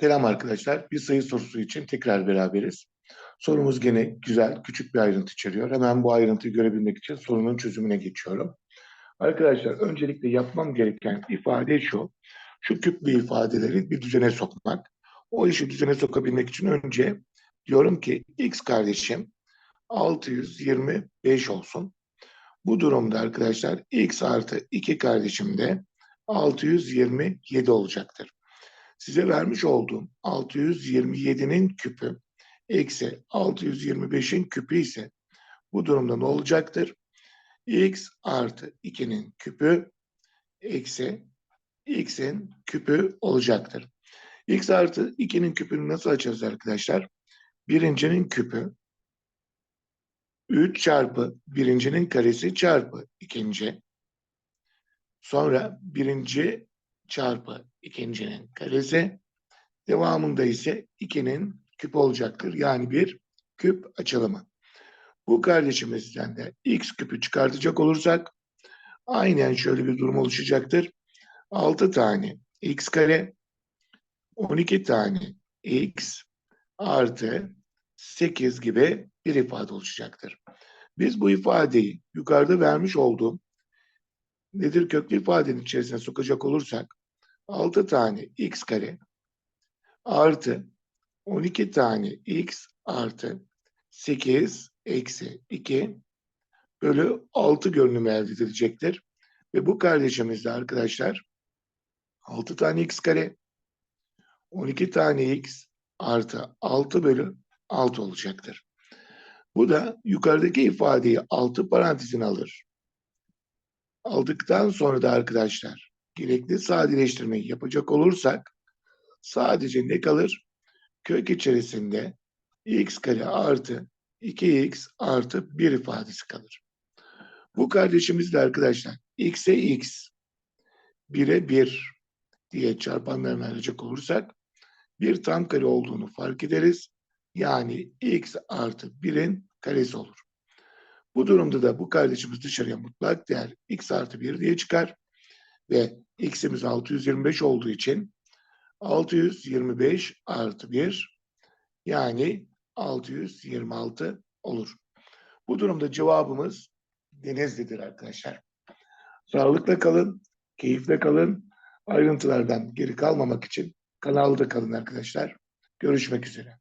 Selam arkadaşlar. Bir sayı sorusu için tekrar beraberiz. Sorumuz gene güzel, küçük bir ayrıntı içeriyor. Hemen bu ayrıntıyı görebilmek için sorunun çözümüne geçiyorum. Arkadaşlar öncelikle yapmam gereken ifade şu. Şu küplü ifadeleri bir düzene sokmak. O işi düzene sokabilmek için önce diyorum ki x kardeşim 625 olsun. Bu durumda arkadaşlar x artı 2 kardeşim de 627 olacaktır size vermiş olduğum 627'nin küpü eksi 625'in küpü ise bu durumda ne olacaktır? x artı 2'nin küpü eksi x'in küpü olacaktır. x artı 2'nin küpünü nasıl açacağız arkadaşlar? Birincinin küpü 3 çarpı birincinin karesi çarpı ikinci. Sonra birinci çarpı ikincinin karesi. Devamında ise 2'nin küp olacaktır. Yani bir küp açılımı. Bu kardeşimizden de x küpü çıkartacak olursak aynen şöyle bir durum oluşacaktır. 6 tane x kare 12 tane x artı 8 gibi bir ifade oluşacaktır. Biz bu ifadeyi yukarıda vermiş olduğum nedir köklü ifadenin içerisine sokacak olursak 6 tane x kare artı 12 tane x artı 8 eksi 2 bölü 6 görünümü elde edilecektir. Ve bu kardeşimizde arkadaşlar 6 tane x kare 12 tane x artı 6 bölü 6 olacaktır. Bu da yukarıdaki ifadeyi 6 parantezine alır. Aldıktan sonra da arkadaşlar gerekli sadeleştirmeyi yapacak olursak sadece ne kalır? Kök içerisinde x kare artı 2x artı 1 ifadesi kalır. Bu kardeşimiz de arkadaşlar x'e x 1'e 1 diye çarpanlarını alacak olursak bir tam kare olduğunu fark ederiz. Yani x artı 1'in karesi olur. Bu durumda da bu kardeşimiz dışarıya mutlak değer x artı 1 diye çıkar ve x'imiz 625 olduğu için 625 artı 1 yani 626 olur. Bu durumda cevabımız Denizli'dir arkadaşlar. Sağlıkla kalın, keyifle kalın. Ayrıntılardan geri kalmamak için kanalda kalın arkadaşlar. Görüşmek üzere.